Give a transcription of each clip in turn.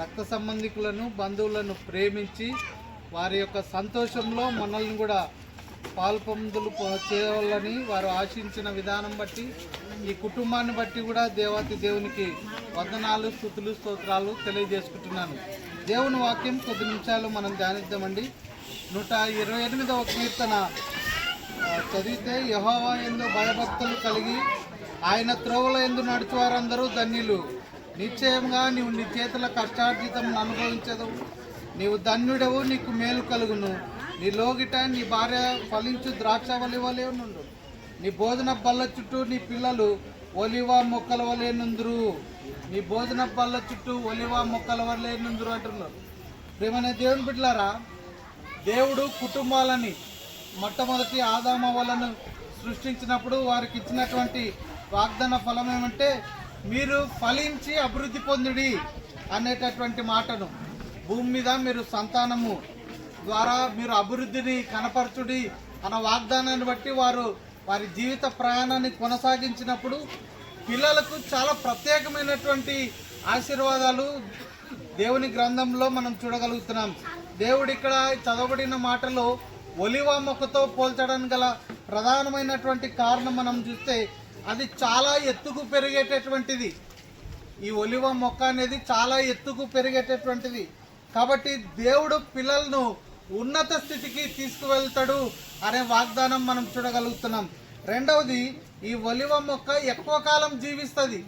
రక్త సంబంధికులను బంధువులను ప్రేమించి వారి యొక్క సంతోషంలో మనల్ని కూడా పాల్పందులు పొ- చేయాలని వారు ఆశించిన విధానం బట్టి ఈ కుటుంబాన్ని బట్టి కూడా దేవాతి దేవునికి వందనాలు స్థుతులు స్తోత్రాలు తెలియజేసుకుంటున్నాను. దేవుని వాక్యం కొద్ది నిమిషాలు మనం ధ్యానిద్దామండి. నూట ఇరవై ఎనిమిదవ కీర్తన. చదివితే యహోవా ఎందు భయభక్తులు కలిగి ఆయన త్రోవల ఎందు నడుచువారందరూ ధన్యులు. నిశ్చయంగా నీవు నీ చేతుల కష్టార్జితం అనుభవించదవు నీవు ధన్యుడవు నీకు మేలు కలుగును. నీ లోగిట నీ భార్య ఫలించు ద్రాక్ష వలె నుండు నీ భోజన బల్ల చుట్టూ నీ పిల్లలు ఒలివ మొక్కల వలె నుందురు. నీ భోజన బల్ల చుట్టూ ఒలివ మొక్కల వలె నుందురు అంటున్నారు. ప్రేమనే దేవుని బిడ్డలారా దేవుడు కుటుంబాలని మొట్టమొదటి ఆదామ వలను సృష్టించినప్పుడు వారికి ఇచ్చినటువంటి వాగ్దాన ఫలం ఏమంటే మీరు ఫలించి అభివృద్ధి పొందుడి అనేటటువంటి మాటను. భూమి మీద మీరు సంతానము ద్వారా మీరు అభివృద్ధిని కనపరచుడి అన్న వాగ్దానాన్ని బట్టి వారు వారి జీవిత ప్రయాణాన్ని కొనసాగించినప్పుడు పిల్లలకు చాలా ప్రత్యేకమైనటువంటి ఆశీర్వాదాలు దేవుని గ్రంథంలో మనం చూడగలుగుతున్నాం. దేవుడు ఇక్కడ చదవబడిన మాటలో ఒలివ మొక్కతో పోల్చడానికి గల ప్రధానమైనటువంటి కారణం మనం చూస్తే అది చాలా ఎత్తుకు పెరిగేటటువంటిది. ఈ ఒలివ మొక్క అనేది చాలా ఎత్తుకు పెరిగేటటువంటిది. కాబట్టి దేవుడు పిల్లలను ఉన్నత స్థితికి తీసుకువెళ్తాడు అనే వాగ్దానం మనం చూడగలుగుతున్నాం. రెండవది ఈ ఒలివ మొక్క ఎక్కువ కాలం జీవిస్తుంది.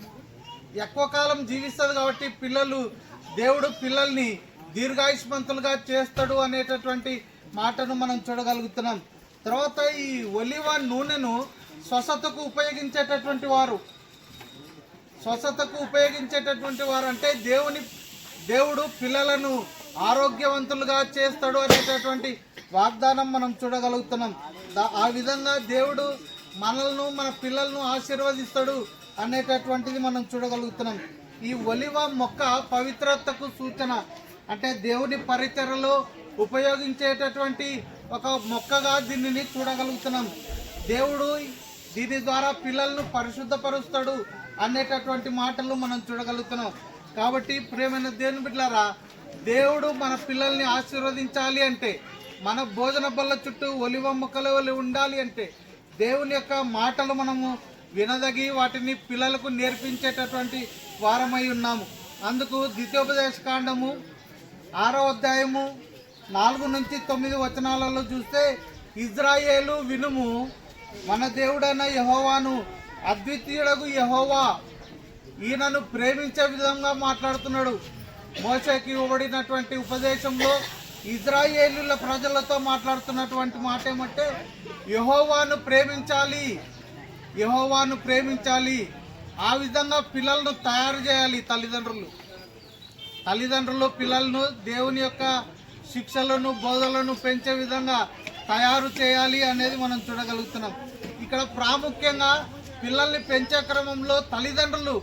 ఎక్కువ కాలం జీవిస్తుంది కాబట్టి పిల్లలు దేవుడు పిల్లల్ని దీర్ఘాయుష్మంతులుగా చేస్తాడు అనేటటువంటి మాటను మనం చూడగలుగుతున్నాం. తర్వాత ఈ ఒలివ నూనెను స్వసతకు ఉపయోగించేటటువంటి వారు. స్వసతకు ఉపయోగించేటటువంటి వారు అంటే దేవుని దేవుడు పిల్లలను ఆరోగ్యవంతులుగా చేస్తాడు అనేటటువంటి వాగ్దానం మనం చూడగలుగుతున్నాం. ఆ విధంగా దేవుడు మనల్ని మన పిల్లలను ఆశీర్వదిస్తాడు అనేటటువంటిది మనం చూడగలుగుతున్నాం. ఈ ఒలివ మొక్క పవిత్రతకు సూచన. అంటే దేవుని పరిచరలో ఉపయోగించేటటువంటి ఒక మొక్కగా దీనిని చూడగలుగుతున్నాం. దేవుడు దీని ద్వారా పిల్లలను పరిశుద్ధపరుస్తాడు అనేటటువంటి మాటలు మనం చూడగలుగుతున్నాం. కాబట్టి ప్రేమైన దేవుని బిడ్డలారా దేవుడు మన పిల్లల్ని ఆశీర్వదించాలి అంటే మన భోజన బల్ల చుట్టూ ఒలివ మొక్కలు ఉండాలి అంటే దేవుని యొక్క మాటలు మనము వినదగి వాటిని పిల్లలకు నేర్పించేటటువంటి వారమై ఉన్నాము. అందుకు ద్వితీయోపదేశ కాండము ఆరో అధ్యాయము నాలుగు నుంచి తొమ్మిది వచనాలలో చూస్తే ఇజ్రాయేలు వినుము మన దేవుడైన యహోవాను అద్వితీయుడగు యహోవా ఈయనను ప్రేమించే విధంగా మాట్లాడుతున్నాడు. మోసకి ఇవ్వబడినటువంటి ఉపదేశంలో ఇజ్రాయేలుల ప్రజలతో మాట్లాడుతున్నటువంటి మాట ఏమంటే యహోవాను ప్రేమించాలి యహోవాను ప్రేమించాలి ఆ విధంగా పిల్లలను తయారు చేయాలి తల్లిదండ్రులు. తల్లిదండ్రులు పిల్లలను దేవుని యొక్క శిక్షలను బోధలను పెంచే విధంగా తయారు చేయాలి అనేది మనం చూడగలుగుతున్నాం. ఇక్కడ ప్రాముఖ్యంగా పిల్లల్ని పెంచే క్రమంలో తల్లిదండ్రులు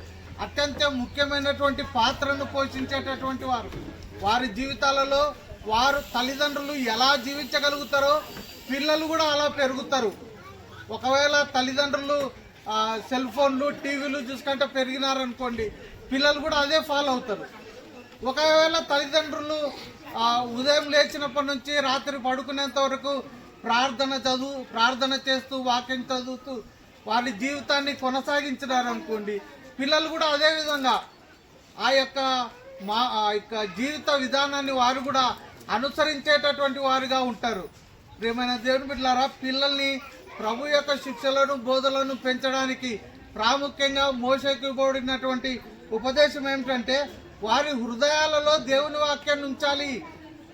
అత్యంత ముఖ్యమైనటువంటి పాత్రను పోషించేటటువంటి వారు. వారి జీవితాలలో వారు తల్లిదండ్రులు ఎలా జీవించగలుగుతారో పిల్లలు కూడా అలా పెరుగుతారు. ఒకవేళ తల్లిదండ్రులు సెల్ ఫోన్లు టీవీలు చూసుకుంటే పెరిగినారనుకోండి పిల్లలు కూడా అదే ఫాలో అవుతారు. ఒకవేళ తల్లిదండ్రులు ఉదయం లేచినప్పటి నుంచి రాత్రి పడుకునేంత వరకు ప్రార్థన చదువు ప్రార్థన చేస్తూ వాక్యం చదువుతూ వారి జీవితాన్ని కొనసాగించినారనుకోండి పిల్లలు కూడా అదే విధంగా ఆ యొక్క మా ఆ యొక్క జీవిత విధానాన్ని వారు కూడా అనుసరించేటటువంటి వారుగా ఉంటారు. ప్రేమైన దేవుని బిడ్డలారా పిల్లల్ని ప్రభు యొక్క శిక్షలను బోధలను పెంచడానికి ప్రాముఖ్యంగా మోసకివ్వబడినటువంటి ఉపదేశం ఏమిటంటే వారి హృదయాలలో దేవుని వాక్యాన్ని ఉంచాలి.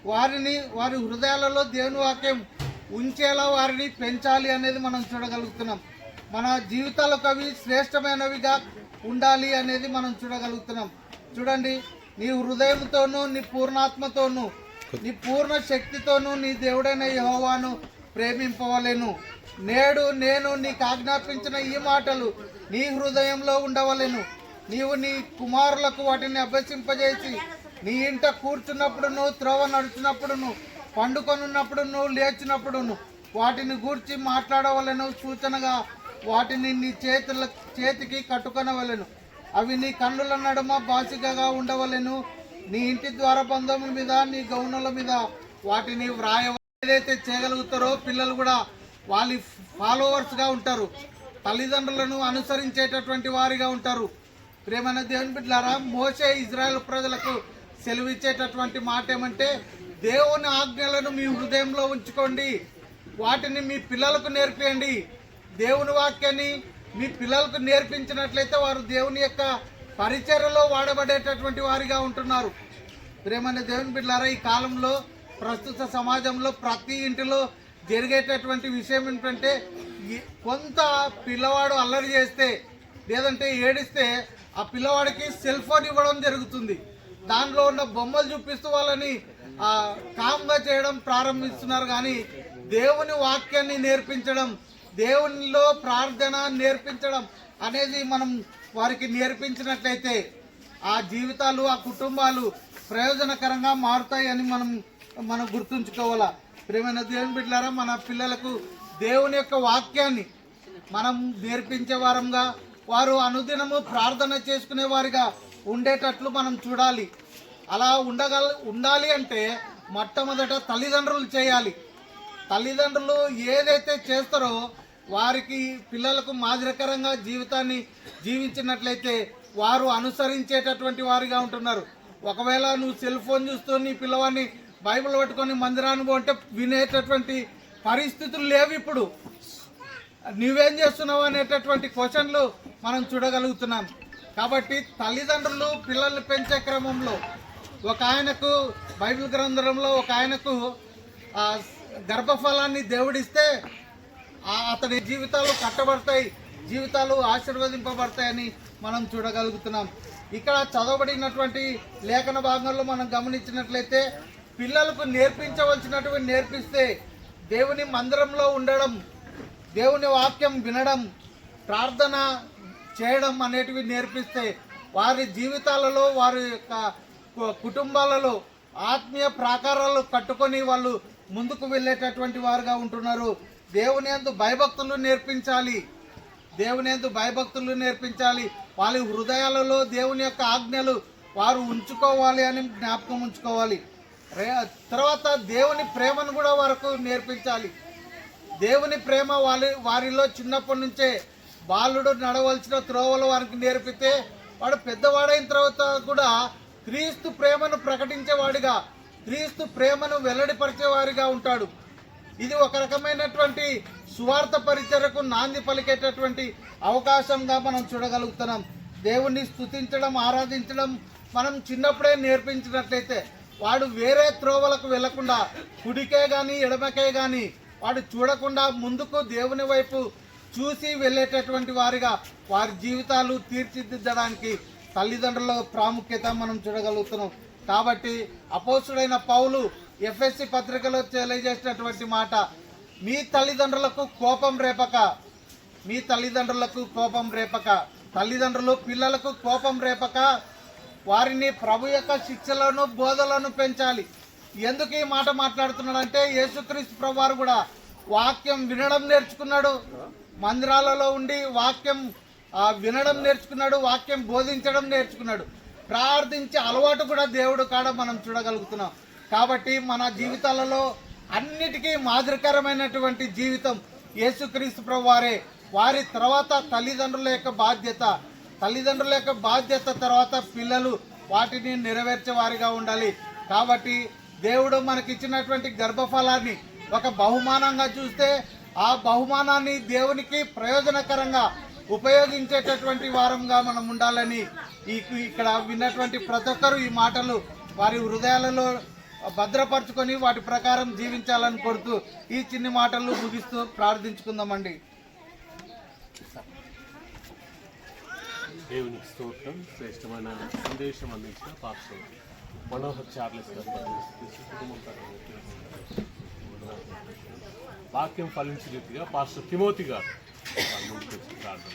వారిని వారి హృదయాలలో దేవుని వాక్యం ఉంచేలా వారిని పెంచాలి అనేది మనం చూడగలుగుతున్నాం. మన జీవితాలకు అవి శ్రేష్టమైనవిగా ఉండాలి అనేది మనం చూడగలుగుతున్నాం. చూడండి నీ హృదయంతోనూ నీ పూర్ణాత్మతోనూ నీ పూర్ణ శక్తితోనూ నీ దేవుడైన యహోవాను ప్రేమింపవలేను. నేడు నేను నీకు ఆజ్ఞాపించిన ఈ మాటలు నీ హృదయంలో ఉండవలేను. నీవు నీ కుమారులకు వాటిని అభ్యసింపజేసి నీ ఇంట కూర్చున్నప్పుడును త్రోవ నడుచున్నప్పుడును పండుకొనున్నప్పుడును లేచినప్పుడును వాటిని గూర్చి మాట్లాడవలెను సూచనగా వాటిని నీ చేతుల చేతికి కట్టుకొనవలెను. అవి నీ కన్నుల నడుమ బాసికగా ఉండవలెను. నీ ఇంటి ద్వార బంధముల మీద నీ గౌనుల మీద వాటిని వ్రాయ ఏదైతే చేయగలుగుతారో పిల్లలు కూడా వాళ్ళ ఫాలోవర్స్గా ఉంటారు. తల్లిదండ్రులను అనుసరించేటటువంటి వారిగా ఉంటారు. ప్రేమన దేవుని బిడ్డలారా మోసే ఇజ్రాయెల్ ప్రజలకు సెలవిచ్చేటటువంటి మాట ఏమంటే దేవుని ఆజ్ఞలను మీ హృదయంలో ఉంచుకోండి వాటిని మీ పిల్లలకు నేర్పియండి. దేవుని వాక్యాన్ని మీ పిల్లలకు నేర్పించినట్లయితే వారు దేవుని యొక్క పరిచర్యలో వాడబడేటటువంటి వారిగా ఉంటున్నారు. ప్రేమైన దేవుని బిడ్డలారా ఈ కాలంలో ప్రస్తుత సమాజంలో ప్రతి ఇంటిలో జరిగేటటువంటి విషయం ఏంటంటే కొంత పిల్లవాడు అల్లరి చేస్తే లేదంటే ఏడిస్తే ఆ పిల్లవాడికి సెల్ ఫోన్ ఇవ్వడం జరుగుతుంది. దానిలో ఉన్న బొమ్మలు చూపిస్తూ వాళ్ళని కామ్గా చేయడం ప్రారంభిస్తున్నారు కానీ దేవుని వాక్యాన్ని నేర్పించడం దేవునిలో ప్రార్థన నేర్పించడం అనేది మనం వారికి నేర్పించినట్లయితే ఆ జీవితాలు ఆ కుటుంబాలు ప్రయోజనకరంగా మారుతాయని మనం మనం గుర్తుంచుకోవాలా. ప్రేమైన దేవుని బిడ్డారా మన పిల్లలకు దేవుని యొక్క వాక్యాన్ని మనం నేర్పించే వారంగా వారు అనుదినము ప్రార్థన చేసుకునే వారిగా ఉండేటట్లు మనం చూడాలి. అలా ఉండగల ఉండాలి అంటే మొట్టమొదట తల్లిదండ్రులు చేయాలి. తల్లిదండ్రులు ఏదైతే చేస్తారో వారికి పిల్లలకు మాదిరికరంగా జీవితాన్ని జీవించినట్లయితే వారు అనుసరించేటటువంటి వారిగా ఉంటున్నారు. ఒకవేళ నువ్వు సెల్ ఫోన్ చూస్తూ నీ పిల్లవాడిని బైబిల్ పట్టుకొని మందిరానికి అంటే వినేటటువంటి పరిస్థితులు లేవు ఇప్పుడు. నువ్వేం చేస్తున్నావు అనేటటువంటి క్వశ్చన్లు మనం చూడగలుగుతున్నాం. కాబట్టి తల్లిదండ్రులు పిల్లల్ని పెంచే క్రమంలో ఒక ఆయనకు బైబిల్ గ్రంథంలో ఒక ఆయనకు గర్భఫలాన్ని దేవుడిస్తే అతని అతడి జీవితాలు కట్టబడతాయి జీవితాలు ఆశీర్వదింపబడతాయని మనం చూడగలుగుతున్నాం. ఇక్కడ చదవబడినటువంటి లేఖన భాగంలో మనం గమనించినట్లయితే పిల్లలకు నేర్పించవలసినటువంటి నేర్పిస్తే దేవుని మందిరంలో ఉండడం దేవుని వాక్యం వినడం ప్రార్థన చేయడం అనేటివి నేర్పిస్తే వారి జీవితాలలో వారి యొక్క కు- కుటుంబాలలో ఆత్మీయ ప్రాకారాలు కట్టుకొని వాళ్ళు ముందుకు వెళ్ళేటటువంటి వారుగా ఉంటున్నారు. దేవుని ఎందు భయభక్తులు నేర్పించాలి. దేవుని ఎందు భయభక్తులు నేర్పించాలి. వాళ్ళ హృదయాలలో దేవుని యొక్క ఆజ్ఞలు వారు ఉంచుకోవాలి అని జ్ఞాపకం ఉంచుకోవాలి. రే- తర్వాత దేవుని ప్రేమను కూడా వరకు నేర్పించాలి. దేవుని ప్రేమ వారి వారిలో చిన్నప్పటి నుంచే బాలుడు నడవలసిన త్రోవలు వారికి నేర్పితే వాడు పెద్దవాడైన తర్వాత కూడా క్రీస్తు ప్రేమను ప్రకటించేవాడిగా క్రీస్తు ప్రేమను వెల్లడిపరిచేవారిగా ఉంటాడు. ఇది ఒక రకమైనటువంటి సువార్త పరిచయకు నాంది పలికేటటువంటి అవకాశంగా మనం చూడగలుగుతున్నాం. దేవుణ్ణి స్థుతించడం ఆరాధించడం మనం చిన్నప్పుడే నేర్పించినట్లయితే వాడు వేరే త్రోవలకు వెళ్ళకుండా కుడికే కానీ ఎడమకే కానీ వాడు చూడకుండా ముందుకు దేవుని వైపు చూసి వెళ్ళేటటువంటి వారిగా వారి జీవితాలు తీర్చిదిద్దడానికి తల్లిదండ్రుల ప్రాముఖ్యత మనం చూడగలుగుతున్నాం. కాబట్టి అపోసుడైన పౌలు ఎఫ్ఎస్సి పత్రికలో తెలియజేసినటువంటి మాట మీ తల్లిదండ్రులకు కోపం రేపక మీ తల్లిదండ్రులకు కోపం రేపక తల్లిదండ్రులు పిల్లలకు కోపం రేపక వారిని ప్రభు యొక్క శిక్షలను బోధలను పెంచాలి. ఎందుకు ఈ మాట మాట్లాడుతున్నాడంటే యేసుక్రీస్తు ప్రభువారు కూడా వాక్యం వినడం నేర్చుకున్నాడు. మందిరాలలో ఉండి వాక్యం వినడం నేర్చుకున్నాడు వాక్యం బోధించడం నేర్చుకున్నాడు. ప్రార్థించే అలవాటు కూడా దేవుడు కాడ మనం చూడగలుగుతున్నాం. కాబట్టి మన జీవితాలలో అన్నిటికీ మాదిరికరమైనటువంటి జీవితం యేసుక్రీస్తు ప్రభు వారే వారి తర్వాత తల్లిదండ్రుల యొక్క బాధ్యత తల్లిదండ్రుల యొక్క బాధ్యత తర్వాత పిల్లలు వాటిని నెరవేర్చే వారిగా ఉండాలి. కాబట్టి దేవుడు మనకిచ్చినటువంటి గర్భఫలాన్ని ఒక బహుమానంగా చూస్తే ఆ బహుమానాన్ని దేవునికి ప్రయోజనకరంగా ఉపయోగించేటటువంటి వారంగా మనం ఉండాలని ఈ ఇక్కడ విన్నటువంటి ప్రతి ఒక్కరు ఈ మాటలు వారి హృదయాలలో భద్రపరచుకొని వాటి ప్రకారం జీవించాలని కోరుతూ ఈ చిన్ని మాటలు ముగిస్తూ ప్రార్థించుకుందామండి. దేవునికి స్తోత్రం శ్రేష్టమైన సందేశం అందించిన పాత్ర మనోహర్ చార్లెస్ వాక్యం ఫలించిన రీతిగా పాస్టర్ తిమోతి గారు. ప్రార్థన